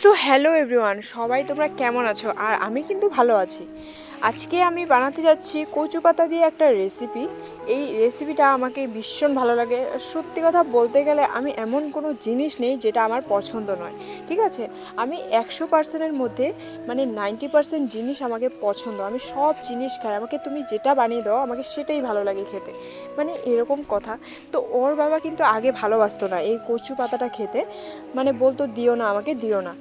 So hello everyone সবাই তোমরা কেমন আছো? আর আমি কিন্তু ভালো আছি। আজকে আমি বানাতে যাচ্ছি কচু পাতা দিয়ে একটা রেসিপি এই রেসিপিটা আমাকে ভীষণ ভালো লাগে। সত্যি কথা বলতে গেলে আমি এমন কোনো জিনিস নেই যেটা আমার পছন্দ নয়, ঠিক আছে? আমি একশো পার্সেন্টের মধ্যে মানে নাইনটি পার্সেন্ট জিনিস আমাকে পছন্দ। আমি সব জিনিস খাই। আমাকে তুমি যেটা বানিয়ে দাও, আমাকে সেটাই ভালো লাগে খেতে। মানে এরকম কথা। তো ওর বাবা কিন্তু আগে ভালোবাসতো না এই কচু পাতাটা খেতে। মানে বলতো, দিও না, আমাকে দিও না।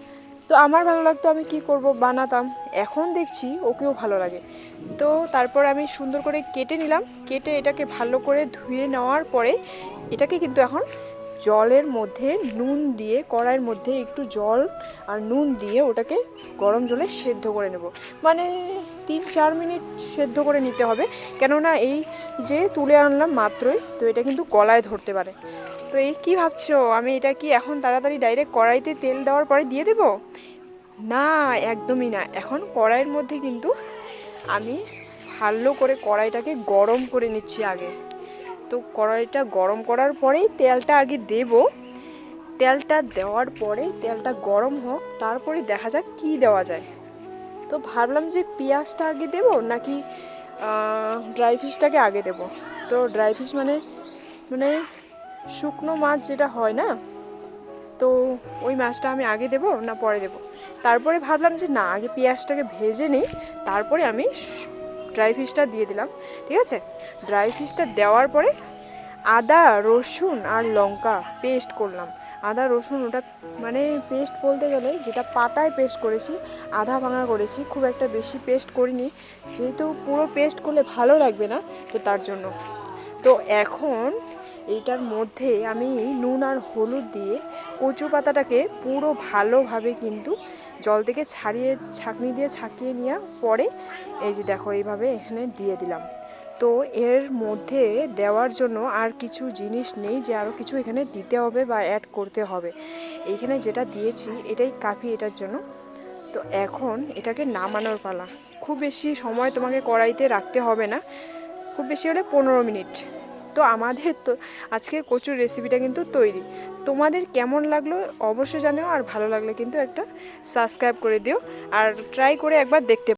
তো আমার ভালো লাগতো আমি কি করব বানাতাম। এখন দেখছি ওকেও ভালো লাগে। তো তারপর আমি সুন্দর করে কেটে নিলাম। কেটে এটাকে ভালো করে ধুয়ে নেওয়ার পরে এটাকে কিন্তু এখন জলের মধ্যে নুন দিয়ে, কড়াইয়ের মধ্যে একটু জল আর নুন দিয়ে ওটাকে গরম জলে সেদ্ধ করে নেব। মানে তিন চার মিনিট সেদ্ধ করে নিতে হবে। কেননা এই যে তুলে আনলাম মাত্রই, তো এটা কিন্তু গলায় ধরতে পারে। তো এই কি ভাবছ? আমি এটা কি এখন তাড়াতাড়ি ডাইরেক্ট কড়াইতে তেল দেওয়ার পরে দিয়ে দেব? না, একদমই না। এখন কড়াইয়ের মধ্যে কিন্তু আমি ভালো করে কড়াইটাকে গরম করে নিচ্ছি আগে। তো কড়াইটা গরম করার পরেই তেলটা আগে দেব। তেলটা দেওয়ার পরে তেলটা গরম হোক, তারপরে দেখা যাক কি দেওয়া যায়। তো ভাবলাম যে পেঁয়াজটা আগে দেব নাকি ড্রাই ফিশটাকে আগে দেব? তো ড্রাই ফিশ মানে মানে শুকনো মাছ যেটা হয় না? তো ওই মাছটা আমি আগে দেব না পরে দেব? তারপরে ভাবলাম যে না, আগে পেঁয়াজটাকে ভেজে নিই, তারপরে আমি ড্রাই ফিশটা দিয়ে দিলাম, ঠিক আছে? ড্রাই ফিশটা দেওয়ার পরে আদা, রসুন আর লঙ্কা পেস্ট করলাম। আদা, রসুন ওটা মানে পেস্ট বলতে গেলে যেটা পাটায় পেস্ট করেছি, আধা ভাঙা করেছি, খুব একটা বেশি পেস্ট করিনি। যেহেতু পুরো পেস্ট করলে ভালো লাগবে না, তো তার জন্য। তো এখন এইটার মধ্যে আমি নুন আর হলুদ দিয়ে কচু পাতাটাকে পুরো ভালোভাবে কিন্তু জল থেকে ছাড়িয়ে, ছাঁকনি দিয়ে ছাঁকিয়ে নেওয়ার পরে এই যে দেখো এইভাবে এখানে দিয়ে দিলাম। তো এর মধ্যে দেওয়ার জন্য আর কিছু জিনিস নেই যে আরও কিছু এখানে দিতে হবে বা অ্যাড করতে হবে। এইখানে যেটা দিয়েছি এটাই কাফি এটার জন্য। তো এখন এটাকে নামানোর পালা। খুব বেশি সময় তোমাকে কড়াইতে রাখতে হবে না। খুব বেশি হলে পনেরো মিনিট। তো আমাদের তো আজকের কচুর রেসিপিটা কিন্তু তৈরি। তোমাদের কেমন লাগল অবশ্যই জানিও, আর ভালো লাগলে কিন্তু একটা সাবস্ক্রাইব করে দিও। আর ট্রাই করে একবার দেখতে